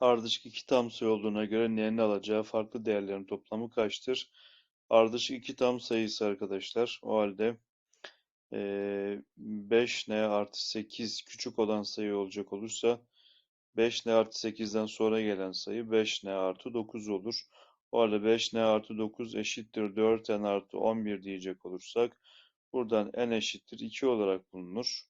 Ardışık iki tam sayı olduğuna göre n'nin alacağı farklı değerlerin toplamı kaçtır? Ardışık iki tam sayısı arkadaşlar. O halde eee 5n artı 8 küçük olan sayı olacak olursa 5n artı 8'den sonra gelen sayı 5n artı 9 olur. O halde 5n artı 9 eşittir 4n artı 11 diyecek olursak buradan n eşittir 2 olarak bulunur.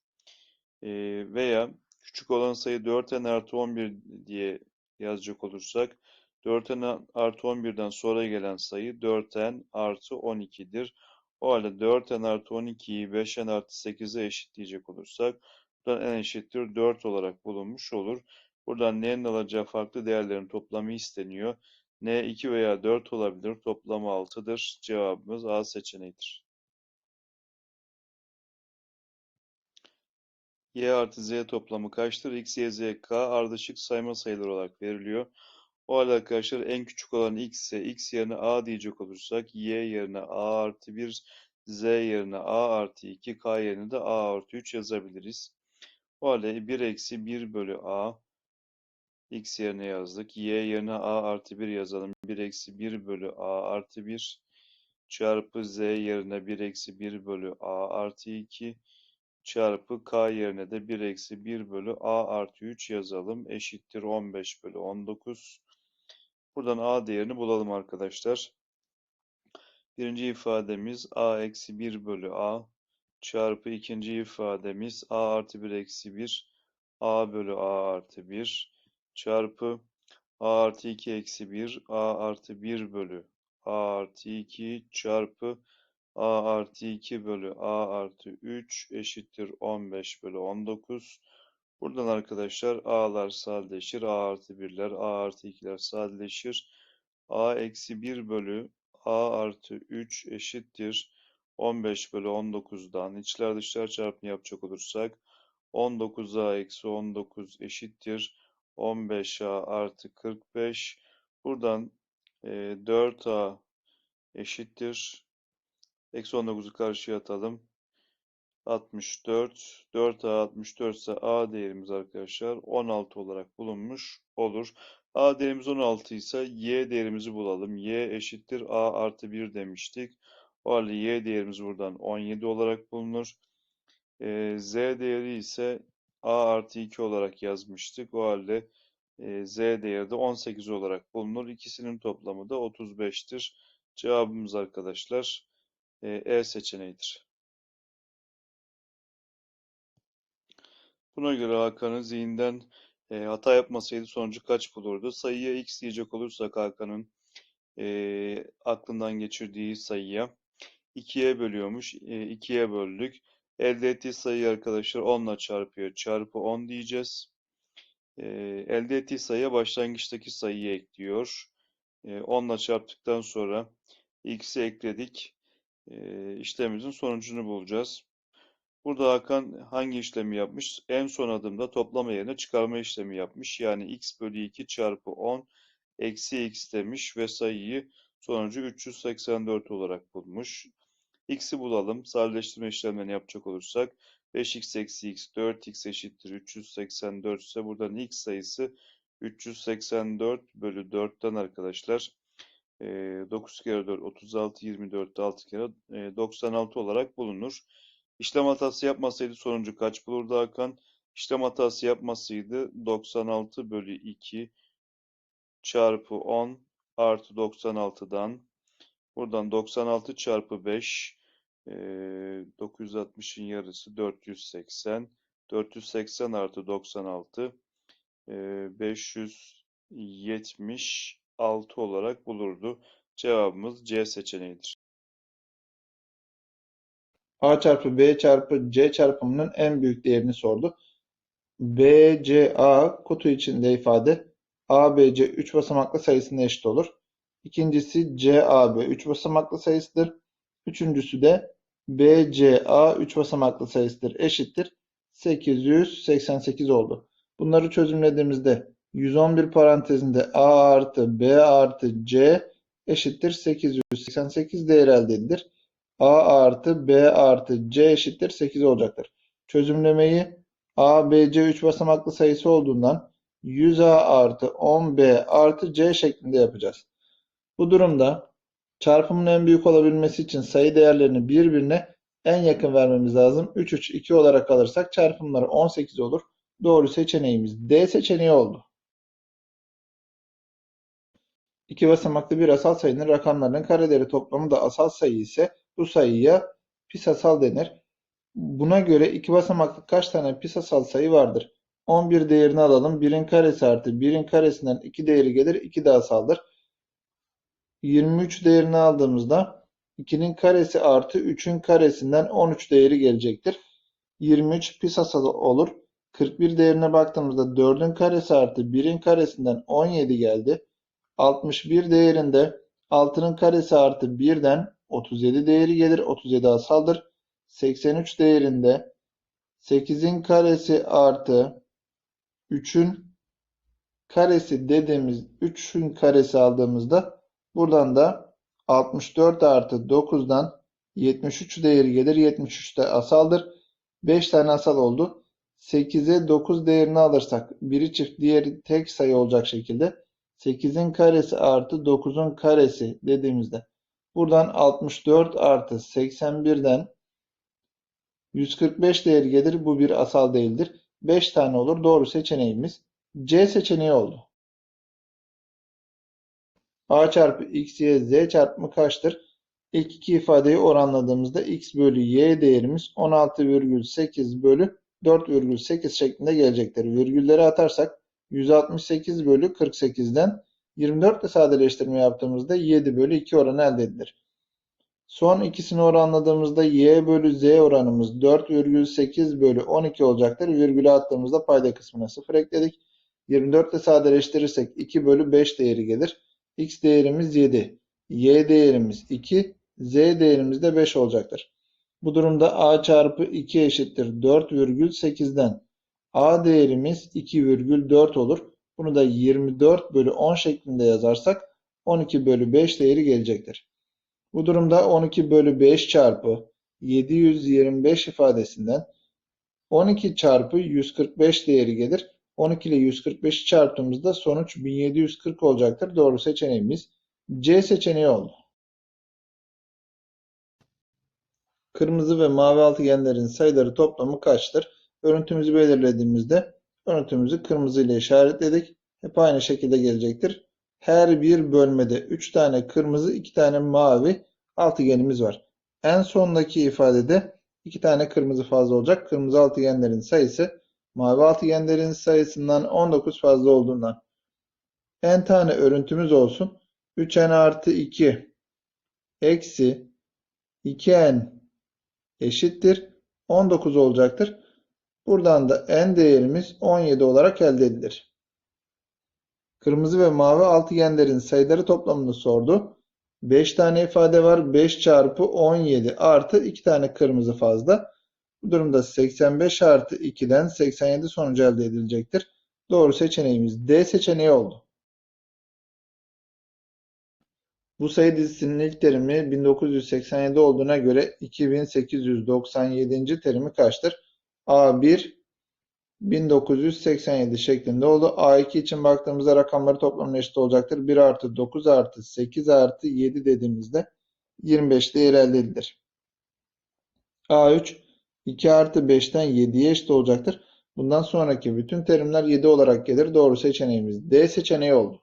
Eee, veya küçük olan sayı 4n artı 11 diye yazacak olursak 4n artı 11'den sonra gelen sayı 4n artı 12'dir. O halde 4n artı 12'yi 5n artı 8'e eşitleyecek olursak buradan n eşittir 4 olarak bulunmuş olur. Buradan n'nin alacağı farklı değerlerin toplamı isteniyor. n 2 veya 4 olabilir. Toplamı 6'dır. Cevabımız A seçeneğidir. Y artı z toplamı kaçtır? x, y, z, k ardışık sayma sayıları olarak veriliyor. O halde arkadaşlar en küçük olan x ise x yerine a diyecek olursak y yerine a artı 1, z yerine a artı 2, k yerine de a artı 3 yazabiliriz. O halde 1 eksi 1 bölü a x yerine yazdık. y yerine a artı 1 yazalım. 1 eksi 1 bölü a artı 1 çarpı z yerine 1 eksi 1 bölü a artı 2 çarpı k yerine de 1 eksi 1 bölü a artı 3 yazalım. Eşittir 15 bölü 19. Buradan a değerini bulalım arkadaşlar. Birinci ifademiz a eksi 1 bölü a çarpı ikinci ifademiz a artı 1 eksi 1 a bölü a artı 1 çarpı a artı 2 eksi 1 a artı 1 bölü a artı 2 çarpı a artı 2 bölü a artı 3 eşittir 15 bölü 19. Buradan arkadaşlar a'lar sadeleşir. a artı 1'ler, a artı 2'ler sadeleşir. a eksi 1 bölü a artı 3 eşittir 15 bölü 19'dan içler dışlar çarpımı yapacak olursak 19a eksi 19 eşittir 15a artı 45. Buradan e, 4a eşittir Eksi 19'u karşıya atalım. 64. 4A 64 ise A değerimiz arkadaşlar 16 olarak bulunmuş olur. A değerimiz 16 ise Y değerimizi bulalım. Y eşittir A artı 1 demiştik. O halde Y değerimiz buradan 17 olarak bulunur. Ee, Z değeri ise A artı 2 olarak yazmıştık. O halde e, Z değeri de 18 olarak bulunur. İkisinin toplamı da 35'tir. Cevabımız arkadaşlar e seçeneğidir. Buna göre Hakan'ın zihinden e, hata yapmasaydı sonucu kaç bulurdu? Sayıya x diyecek olursak Hakan'ın e, aklından geçirdiği sayıya 2'ye bölüyormuş. E, 2'ye böldük. Elde ettiği sayı arkadaşlar 10 ile çarpıyor. Çarpı 10 diyeceğiz. E, elde ettiği sayıya başlangıçtaki sayıyı ekliyor. E, 10 ile çarptıktan sonra x'i ekledik işlemimizin sonucunu bulacağız. Burada Hakan hangi işlemi yapmış? En son adımda toplama yerine çıkarma işlemi yapmış. Yani x bölü 2 çarpı 10 eksi x demiş ve sayıyı sonucu 384 olarak bulmuş. x'i bulalım. Sadeleştirme işlemlerini yapacak olursak 5x eksi x 4x eşittir 384 ise buradan x sayısı 384 bölü 4'ten arkadaşlar 9 kere 4 36 24 6 kere 96 olarak bulunur. İşlem hatası yapmasaydı sonucu kaç bulurdu Hakan? İşlem hatası yapmasaydı 96 bölü 2 çarpı 10 artı 96'dan buradan 96 çarpı 5 960'ın yarısı 480 480 artı 96 570 6 olarak bulurdu. Cevabımız C seçeneğidir. A çarpı B çarpı C çarpımının en büyük değerini sordu. B, C, A kutu içinde ifade A, B, C 3 basamaklı sayısına eşit olur. İkincisi C, A, B 3 basamaklı sayısıdır. Üçüncüsü de B, C, A 3 basamaklı sayısıdır. Eşittir. 888 oldu. Bunları çözümlediğimizde 111 parantezinde A artı B artı C eşittir 888 değer elde edilir. A artı B artı C eşittir 8 olacaktır. Çözümlemeyi A, B, C 3 basamaklı sayısı olduğundan 100A artı 10B artı C şeklinde yapacağız. Bu durumda çarpımın en büyük olabilmesi için sayı değerlerini birbirine en yakın vermemiz lazım. 3, 3, 2 olarak alırsak çarpımları 18 olur. Doğru seçeneğimiz D seçeneği oldu. İki basamaklı bir asal sayının rakamlarının kareleri toplamı da asal sayı ise bu sayıya pis asal denir. Buna göre iki basamaklı kaç tane pis asal sayı vardır? 11 değerini alalım. 1'in karesi artı 1'in karesinden 2 değeri gelir. 2 de asaldır. 23 değerini aldığımızda 2'nin karesi artı 3'ün karesinden 13 değeri gelecektir. 23 pis asal olur. 41 değerine baktığımızda 4'ün karesi artı 1'in karesinden 17 geldi. 61 değerinde 6'nın karesi artı 1'den 37 değeri gelir. 37 asaldır. 83 değerinde 8'in karesi artı 3'ün karesi dediğimiz 3'ün karesi aldığımızda buradan da 64 artı 9'dan 73 değeri gelir. 73 de asaldır. 5 tane asal oldu. 8'e 9 değerini alırsak biri çift diğeri tek sayı olacak şekilde 8'in karesi artı 9'un karesi dediğimizde buradan 64 artı 81'den 145 değeri gelir. Bu bir asal değildir. 5 tane olur. Doğru seçeneğimiz C seçeneği oldu. A çarpı x, y, z çarpımı kaçtır? İlk iki ifadeyi oranladığımızda x bölü y değerimiz 16,8 bölü 4,8 şeklinde gelecektir. Virgülleri atarsak 168 bölü 48'den 24 ile sadeleştirme yaptığımızda 7 bölü 2 oranı elde edilir. Son ikisini oranladığımızda y bölü z oranımız 4,8 bölü 12 olacaktır. Virgülü attığımızda payda kısmına 0 ekledik. 24 ile sadeleştirirsek 2 bölü 5 değeri gelir. x değerimiz 7, y değerimiz 2, z değerimiz de 5 olacaktır. Bu durumda a çarpı 2 eşittir 4,8'den a değerimiz 2,4 olur. Bunu da 24 bölü 10 şeklinde yazarsak 12 bölü 5 değeri gelecektir. Bu durumda 12 bölü 5 çarpı 725 ifadesinden 12 çarpı 145 değeri gelir. 12 ile 145'i çarptığımızda sonuç 1740 olacaktır. Doğru seçeneğimiz C seçeneği oldu. Kırmızı ve mavi altıgenlerin sayıları toplamı kaçtır? Örüntümüzü belirlediğimizde örüntümüzü kırmızı ile işaretledik. Hep aynı şekilde gelecektir. Her bir bölmede 3 tane kırmızı, 2 tane mavi altıgenimiz var. En sondaki ifadede 2 tane kırmızı fazla olacak. Kırmızı altıgenlerin sayısı mavi altıgenlerin sayısından 19 fazla olduğundan. n tane örüntümüz olsun. 3n artı 2 eksi 2n eşittir 19 olacaktır. Buradan da n değerimiz 17 olarak elde edilir. Kırmızı ve mavi altıgenlerin sayıları toplamını sordu. 5 tane ifade var. 5 çarpı 17 artı 2 tane kırmızı fazla. Bu durumda 85 artı 2'den 87 sonucu elde edilecektir. Doğru seçeneğimiz D seçeneği oldu. Bu sayı dizisinin ilk terimi 1987 olduğuna göre 2897. terimi kaçtır? A1 1987 şeklinde oldu. A2 için baktığımızda rakamları toplamına eşit olacaktır. 1 artı 9 artı 8 artı 7 dediğimizde 25 değeri elde edilir. A3 2 artı 5'ten 7'ye eşit olacaktır. Bundan sonraki bütün terimler 7 olarak gelir. Doğru seçeneğimiz D seçeneği oldu.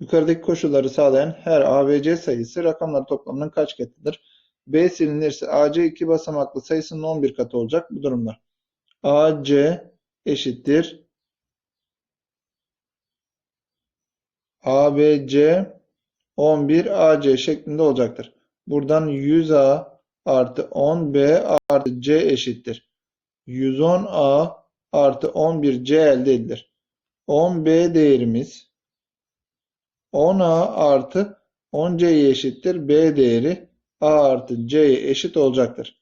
Yukarıdaki koşulları sağlayan her A ve C sayısı rakamları toplamının kaç katıdır? B silinirse AC iki basamaklı sayısının 11 katı olacak bu durumda. AC eşittir ABC 11 AC şeklinde olacaktır. Buradan 100A artı 10B artı C eşittir. 110A artı 11C elde edilir. 10B değerimiz 10A artı 10C'ye eşittir. B değeri A artı C'ye eşit olacaktır.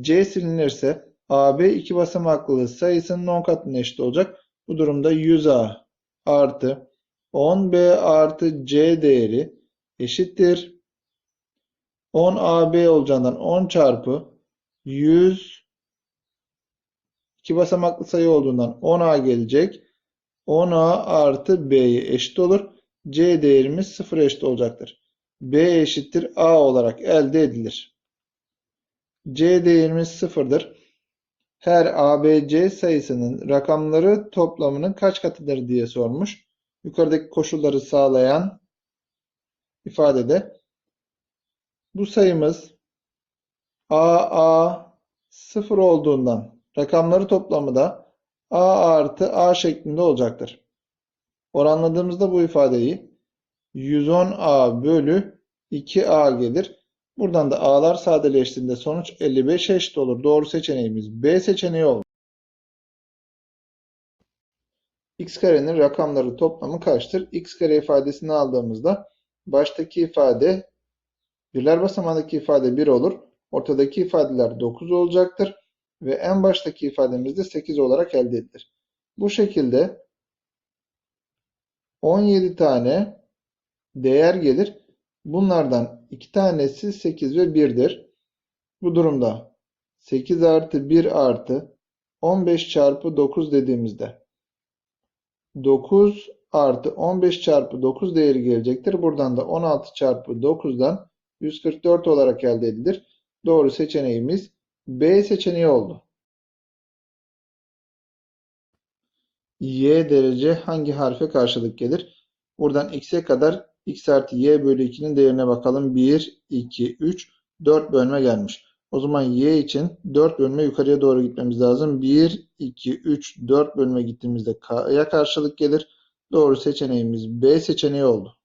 C silinirse AB iki basamaklı sayısının 10 katına eşit olacak. Bu durumda 100A artı 10B artı C değeri eşittir. 10AB olacağından 10 çarpı 100 İki basamaklı sayı olduğundan 10A gelecek. 10A artı B'ye eşit olur. C değerimiz 0 eşit olacaktır. B eşittir A olarak elde edilir. C değerimiz 0'dır. Her ABC sayısının rakamları toplamının kaç katıdır diye sormuş. Yukarıdaki koşulları sağlayan ifadede bu sayımız AA 0 olduğundan rakamları toplamı da A artı A şeklinde olacaktır. Oranladığımızda bu ifadeyi 110A bölü 2A gelir. Buradan da A'lar sadeleştiğinde sonuç 55 eşit olur. Doğru seçeneğimiz B seçeneği oldu. X karenin rakamları toplamı kaçtır? X kare ifadesini aldığımızda baştaki ifade birler basamağındaki ifade 1 olur. Ortadaki ifadeler 9 olacaktır. Ve en baştaki ifademiz de 8 olarak elde edilir. Bu şekilde 17 tane değer gelir. Bunlardan 2 tanesi 8 ve 1'dir. Bu durumda 8 artı 1 artı 15 çarpı 9 dediğimizde 9 artı 15 çarpı 9 değeri gelecektir. Buradan da 16 çarpı 9'dan 144 olarak elde edilir. Doğru seçeneğimiz B seçeneği oldu. Y derece hangi harfe karşılık gelir? Buradan x'e kadar x artı y bölü 2'nin değerine bakalım. 1, 2, 3, 4 bölme gelmiş. O zaman y için 4 bölme yukarıya doğru gitmemiz lazım. 1, 2, 3, 4 bölme gittiğimizde k'ya karşılık gelir. Doğru seçeneğimiz B seçeneği oldu.